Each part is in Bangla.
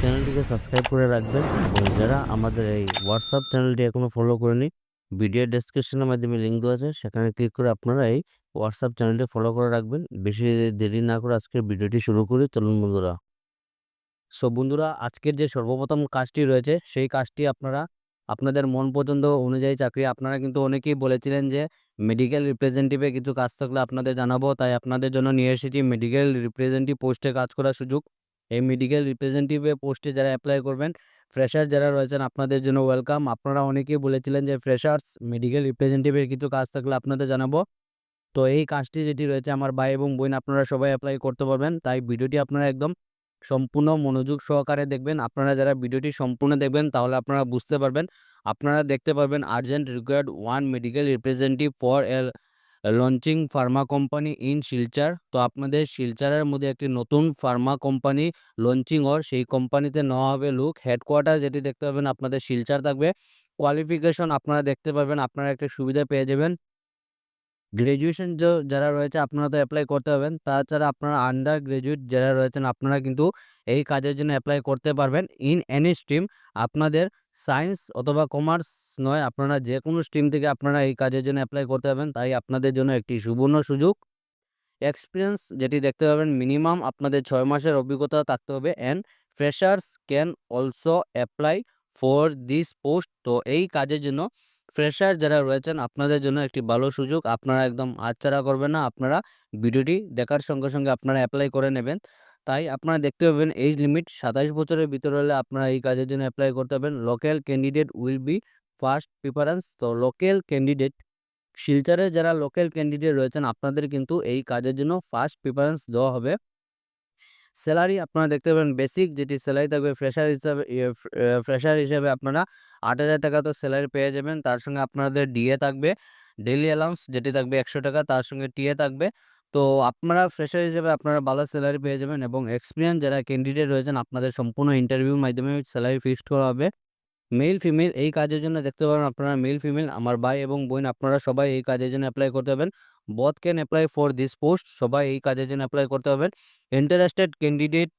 চ্যানেলটিকে সাবস্ক্রাইব করে রাখবেন। যারা আমাদের এই হোয়াটসঅ্যাপ চ্যানেলটি এখনও ফলো করেনি ভিডিও ডেসক্রিপশনের মাধ্যমে লিঙ্ক দেওয়া আছে, সেখানে ক্লিক করে আপনারা এই হোয়াটসঅ্যাপ চ্যানেলটি ফলো করে রাখবেন। বেশি দেরি না করে আজকের ভিডিওটি শুরু করি। চলুন বন্ধুরা। সো বন্ধুরা, আজকের যে সর্বপ্রথম কাজটি রয়েছে, সেই কাজটি আপনারা, আপনাদের মন পছন্দ অনুযায়ী চাকরি, আপনারা কিন্তু অনেকেই বলেছিলেন যে মেডিকেল রিপ্রেজেন্টেটিভে কিছু কাজ থাকলে আপনাদের জানাব, তাই আপনাদের জন্য নিয়ে এসেছি মেডিকেল রিপ্রেজেন্টেটিভ পোস্টে কাজ করার সুযোগ। এই মেডিকেল রিপ্রেজেন্টেটিভে পোস্টে যারা অ্যাপ্লাই করবেন ফ্রেশার্স যারা রয়েছেন আপনাদের জন্য ওয়েলকাম আপনারা অনেকেই বলেছিলেন যে ফ্রেশার্স মেডিকেল রিপ্রেজেন্টেটিভের কিছু কাজ থাকলে আপনাদের জানাব। তো এই কাজটি যেটি রয়েছে আমার ভাই এবং বোন, আপনারা সবাই অ্যাপ্লাই করতে পারবেন। তাই ভিডিওটি আপনারা একদম সম্পূর্ণ মনোযোগ সহকারে দেখবেন। আপনারা যারা ভিডিওটি সম্পূর্ণ দেখবেন, তাহলে আপনারা বুঝতে পারবেন। আপনারা দেখতে পারবেন urgent required one medical representative for L launching pharma company in Silchar তো আপনাদের শিলচারের মধ্যে একটি নতুন ফার্মা কোম্পানি লঞ্চিং ওর সেই কোম্পানিতে নেওয়া হবে লুক হেডকোয়ার্টার যেটি দেখতে পাবেন আপনাদের শিলচার থাকবে। কোয়ালিফিকেশন আপনারা দেখতে পাবেন আপনারা একটা সুবিধা পেয়ে যাবেন। গ্র্যাজুয়েশন যারা রয়েছে আপনারা তো অ্যাপ্লাই করতে পারবেন। তাছাড়া আপনারা আন্ডার গ্র্যাজুয়েট যারা রয়েছেন, আপনারা কিন্তু এই কাজের জন্য অ্যাপ্লাই করতে পারবেন। ইন এনি স্ট্রিম আপনাদের সায়েন্স অথবা কমার্স নয়, আপনারা যে কোনো স্ট্রিম থেকে আপনারা এই কাজের জন্য অ্যাপ্লাই করতে পারবেন। তাই আপনাদের জন্য একটি সুবর্ণ সুযোগ। এক্সপিরিয়েন্স যেটি দেখতে পাবেন মিনিমাম আপনাদের ছয় মাসের অভিজ্ঞতা থাকতে হবে। And freshers can also apply for this post তো এই কাজের জন্য ফ্রেশার যারা রয়েছেন, আপনাদের জন্য একটি ভালো সুযোগ। আপনারা একদম আচ্ছাড়া করবেন না। আপনারা ভিডিওটি দেখার সঙ্গে সঙ্গে আপনারা অ্যাপ্লাই করে নেবেন। তাই আপনারা দেখতে পাবেন এইজ লিমিট সাতাইশ বছরের ভিতরে হলে আপনারা এই কাজের জন্য অ্যাপ্লাই করতে পারবেন। Local candidate will be first preference তো লোকাল ক্যান্ডিডেট শিলচারে যারা লোকাল ক্যান্ডিডেট রয়েছেন, আপনাদের কিন্তু এই কাজের জন্য ফার্স্ট প্রিফারেন্স দেওয়া হবে। স্যালারি আপনারা দেখতে পাবেন। বেসিক যেটি স্যালারি থাকবে ফ্রেশার হিসাবে ফ্রেশার হিসাবে আপনারা আট হাজার টাকা তো স্যালারি পেয়ে যাবেন। তার সঙ্গে আপনাদের ডিএ থাকবে ডেলি অ্যালাউন্স যেটি থাকবে একশো টাকা, তার সঙ্গে টিএ থাকবে। তো আপনারা ফ্রেশার হিসেবে আপনারা ভালো স্যালারি পেয়ে যাবেন এবং এক্সপিরিয়েন্স যারা ক্যান্ডিডেট রয়েছেন, আপনাদের সম্পূর্ণ ইন্টারভিউর মাধ্যমে স্যালারি ফিক্সড করা হবে। মেল ফিমেল এই কাজের জন্য দেখতে পাবেন আপনারা মেল ফিমেল আমার ভাই এবং বোন, আপনারা সবাই এই কাজের জন্য অ্যাপ্লাই করতে পারবেন। Both can apply for this post সবাই এই কাজের জন্য অ্যাপ্লাই করতে পারবেন। ইন্টারেস্টেড ক্যান্ডিডেট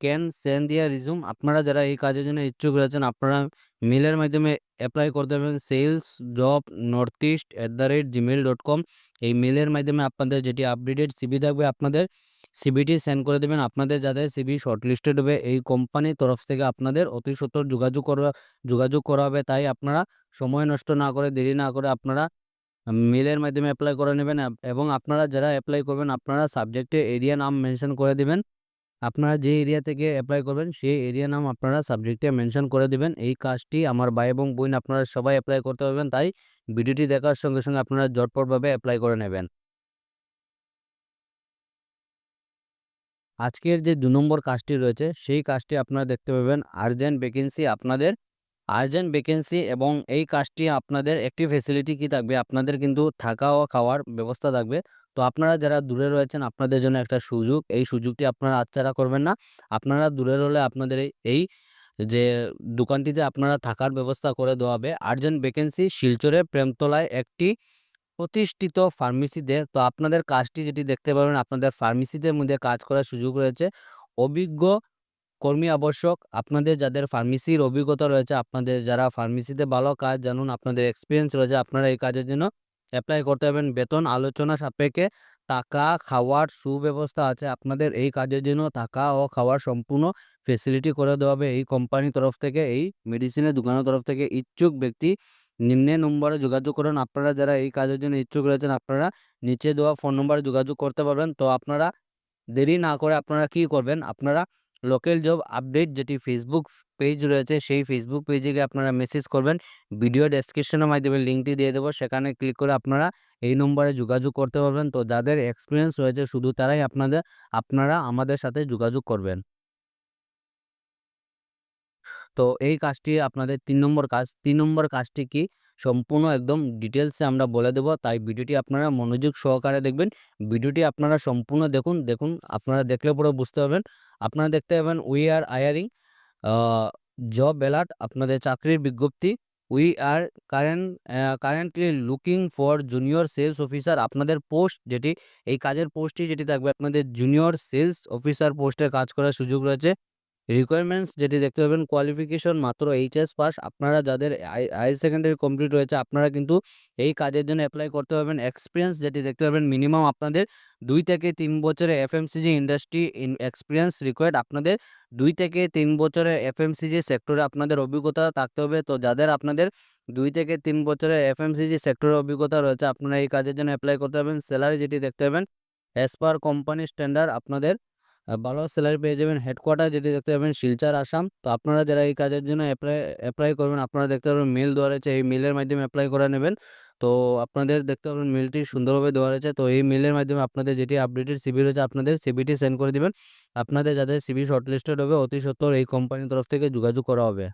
ক্যান সেন্ড দিয়া রিজুম আপনারা যারা এই কাজের জন্য ইচ্ছুক রয়েছেন, আপনারা মেলের মাধ্যমে অ্যাপ্লাই করতে পারবেন sales job north east at the rate Gmail dot com এই মেলের মাধ্যমে আপনাদের যেটি আপডেটেড সিবি থাকবে, আপনাদের সিবিটি সেন্ড করে দেবেন। আপনাদের যাদের সিবি শর্টলিস্টেড হবে, এই কোম্পানির তরফ থেকে আপনাদের অতি সত্তর যোগাযোগ করা যোগাযোগ করা হবে। তাই আপনারা সময় নষ্ট না করে, দেরি না করে আপনারা মেলের মাধ্যমে অ্যাপ্লাই করে নেবেন। এবং আপনারা যারা অ্যাপ্লাই করবেন, আপনারা সাবজেক্টে এরিয়া নাম মেনশন করে দিবেন। আপনারা যে এরিয়া থেকে অ্যাপ্লাই করবেন, সেই এরিয়া নাম আপনারা সাবজেক্টে মেনশন করে দিবেন। এই কাজটি আমার ভাই এবং বোন আপনারা সবাই অ্যাপ্লাই করতে পারবেন, তাই ভিডিওটি দেখার সঙ্গে সঙ্গে আপনারা জটপটভাবে অ্যাপ্লাই করে নেবেন। আজকের যে দু নম্বর কাজটি রয়েছে, সেই কাজটি আপনারা দেখতে পাবেন। আর্জেন্ট ভ্যাকেন্সি আপনাদের আর্জেন্ট ভ্যাকেন্সি এবং এই কাজটি আপনাদের একটি ফেসিলিটি কি থাকবে? আপনাদের কিন্তু থাকা ও খাওয়ার ব্যবস্থা থাকবে। তো আপনারা যারা দূরে রয়েছেন, আপনাদের জন্য একটা সুযোগ। এই সুযোগটি আপনারা আচ্ছাড়া করবেন না। আপনারা দূরে হলে আপনাদের এই যে দোকানটিতে আপনারা থাকার ব্যবস্থা করে দেওয়া হবে। আর্জেন্ট ভ্যাকেন্সি শিলচরে প্রেমতলায় একটি প্রতিষ্ঠিত ফার্মেসিতে তো। আপনাদের কাজটি যেটি দেখতে পাবেন, আপনাদের ফার্মেসিতে মধ্যে কাজ করার সুযোগ রয়েছে। অভিজ্ঞ কর্মী আবশ্যক, আপনাদের যাদের ফার্মেসির অভিজ্ঞতা রয়েছে, আপনাদের যারা ফার্মেসিতে ভালো কাজ জানুন, আপনাদের এক্সপিরিয়েন্স রয়েছে, আপনারা এই কাজের জন্য অ্যাপ্লাই করতে পারবেন। বেতন আলোচনা সাপেক্ষে টাকা খাওয়ার সুব্যবস্থা আছে। আপনাদের এই কাজের জন্য টাকা ও খাওয়ার সম্পূর্ণ ফেসিলিটি করে দেওয়া হবে। এই কোম্পানির তরফ থেকে, এই মেডিসিনের দোকানের তরফ থেকে ইচ্ছুক ব্যক্তি নিম্নে নম্বরে যোগাযোগ করুন। আপনারা যারা এই কাজের জন্য ইচ্ছুক রয়েছেন, আপনারা নিচে দেওয়া ফোন নম্বরে যোগাযোগ করতে পারবেন। তো আপনারা দেরি না করে আপনারা কি করবেন? আপনারা লোকাল জব আপডেট যেটি ফেসবুক পেজ রয়েছে, সেই ফেসবুক পেজে গিয়ে আপনারা মেসেজ করবেন। ভিডিও ডেসক্রিপশনের মাধ্যমে লিঙ্কটি দিয়ে দেবো। সেখানে ক্লিক করে আপনারা এই নম্বরে যোগাযোগ করতে পারবেন। তো যাদের এক্সপিরিয়েন্স রয়েছে, শুধু তারাই আপনাদের, আপনারা আমাদের সাথে যোগাযোগ করবেন। তো এই কাজটি আপনাদের তিন নম্বর কাজ, তিন নম্বর কাজটি কি? সম্পূর্ণ একদম ডিটেলসে আমরা বলে দেবো। তাই ভিডিওটি আপনারা মনোযোগ সহকারে দেখবেন। ভিডিওটি আপনারা সম্পূর্ণ দেখুন। দেখুন, আপনারা দেখলে পরে বুঝতে পারবেন। আপনারা দেখতে পাবেন we are hiring job alert আপনাদের চাকরির বিজ্ঞপ্তি। We are current currently looking for junior sales officer আপনাদের পোস্ট যেটি, এই কাজের পোস্টটি যেটি থাকবে, আপনাদের জুনিয়র সেলস অফিসার পোস্টে কাজ করার সুযোগ রয়েছে। রিকোয়ারমেন্টস যেটি দেখতে পাবেন কোয়ালিফিকেশন মাত্র এইচএস পাস আপনারা যাদের হায়ার সেকেন্ডারি কমপ্লিট রয়েছে, আপনারা কিন্তু এই কাজের জন্য অ্যাপ্লাই করতে পারবেন। এক্সপিরিয়েন্স যেটি দেখতে পাবেন মিনিমাম আপনাদের দুই থেকে তিন বছরের FMCG industry in experience required আপনাদের দুই থেকে তিন বছরের এফএমসিজি সেক্টরে আপনাদের অভিজ্ঞতা থাকতে হবে। তো যাদের আপনাদের দুই থেকে তিন বছরের এফএমসিজি সেক্টরের অভিজ্ঞতা রয়েছে, আপনারা এই কাজের জন্য অ্যাপ্লাই করতে পারবেন। স্যালারি যেটি দেখতে পাবেন অ্যাজ পার কোম্পানি স্ট্যান্ডার্ড আপনাদের ভালো স্যালারি পেয়ে যাবেন। হেডকোয়ার্টার যেটি দেখতে পাবেন শিলচার, আসাম। তো আপনারা যারা এই কাজের জন্য অ্যাপ্লাই অ্যাপ্লাই করবেন, আপনারা দেখতে পাবেন মেল দেওয়া রয়েছে। এই মেলের মাধ্যমে অ্যাপ্লাই করে নেবেন। তো আপনাদের দেখতে পাবেন মেলটি সুন্দরভাবে দেওয়া রয়েছে। তো এই মেলের মাধ্যমে আপনাদের যেটি আপডেটেড সিবি রয়েছে, আপনাদের সিবিটি সেন্ড করে দিবেন। আপনাদের যাদের সিবি শর্টলিস্টেড হবে, অতি সত্বর এই কোম্পানির তরফ থেকে যোগাযোগ করা হবে।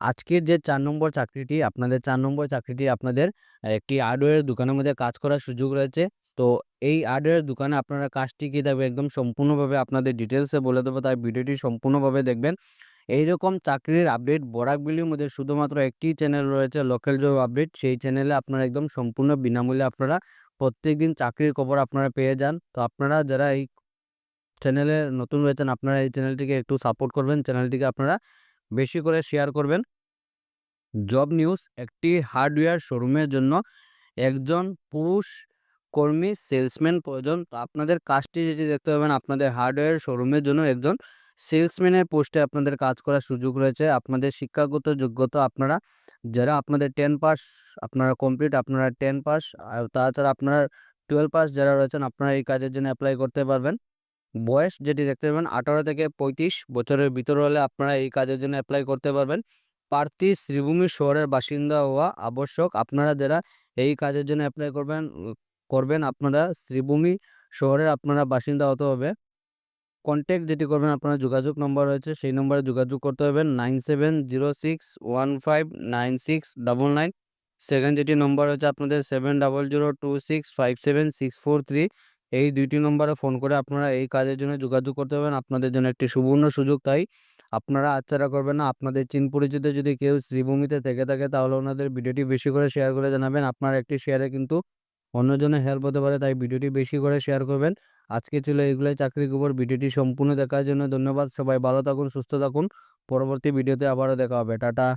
আজকের যে চার নম্বর চাকরিটি, আপনাদের চার নম্বর চাকরিটি আপনাদের একটি হার্ডওয়্যার দোকানের মধ্যে কাজ করার সুযোগ রয়েছে। তো এই হার্ডওয়্যার দোকানে আপনারা কাজটি কী থাকবে একদম সম্পূর্ণভাবে আপনাদের ডিটেলসে বলে দেবো, তাই ভিডিওটি সম্পূর্ণভাবে দেখবেন। এইরকম চাকরির আপডেট বরাকবিলির মধ্যে শুধুমাত্র একটি চ্যানেল রয়েছে, লোকাল জব আপডেট। সেই চ্যানেলে আপনারা একদম সম্পূর্ণ বিনামূল্যে আপনারা প্রত্যেক দিন চাকরির খবর আপনারা পেয়ে যান। তো আপনারা যারা এই চ্যানেলে নতুন রয়েছেন, আপনারা এই চ্যানেলটিকে একটু সাপোর্ট করবেন, চ্যানেলটিকে আপনারা বেশি করে শেয়ার করবেন। জব নিউজ, একটি হার্ডওয়্যার শোরুমের জন্য একজন পুরুষ কর্মী, সেলসম্যান প্রয়োজন। তো আপনাদের কাজটি যেটি দেখতে পাবেন আপনাদের হার্ডওয়্যার শোরুমের জন্য একজন সেলসম্যানের পোস্টে আপনাদের কাজ করার সুযোগ রয়েছে। আপনাদের শিক্ষাগত যোগ্যতা আপনারা, যারা আপনাদের টেন পাস, আপনারা কমপ্লিট, আপনারা টেন পাস, আর তাছাড়া আপনারা টুয়েলভ পাস যারা রয়েছেন, আপনারা এই কাজের জন্য অ্যাপ্লাই করতে পারবেন। বয়স যেটি দেখতে পাবেন আঠারো থেকে পঁয়ত্রিশ বছরের ভিতরে হলে আপনারা এই কাজের জন্য অ্যাপ্লাই করতে পারবেন। প্রার্থী শ্রীভূমি শহরের বাসিন্দা হওয়া আবশ্যক। আপনারা যারা এই কাজের জন্য অ্যাপ্লাই করবেন করবেন আপনারা শ্রীভূমি শহরের আপনারা বাসিন্দা হতে হবে। কন্ট্যাক্ট যেটি করবেন আপনার যোগাযোগ নম্বর রয়েছে সেই নম্বরে যোগাযোগ করতে হবেন nine seven zero six one five nine six double nine. Second যেটি নম্বর হচ্ছে আপনাদের seven double zero two six five seven six four three. এই দুইটি নম্বরে ফোন করে আপনারা এই কাজের জন্য যোগাযোগ করতে হবেন আপনাদের জন্য একটি সুবর্ণ সুযোগ তাই আপনারা আচ্ছারা করবেন না। আপনাদের চিন পরিচিত যদি কেউ শ্রীভূমিতে থেকে থাকে তাহলে ওনাদের ভিডিওটি বেশি করে শেয়ার করে জানাবেন। আপনার একটি শেয়ারে কিন্তু অন্যজনের হেল্প হতে পারে, তাই ভিডিওটি বেশি করে শেয়ার করবেন। আজকে ছিল এগুলোই চাকরির খবর, ভিডিওটি সম্পূর্ণ দেখার জন্য ধন্যবাদ, সবাই ভালো থাকুন, সুস্থ থাকুন, পরবর্তী ভিডিওতে আবারও দেখা হবে, টাটা।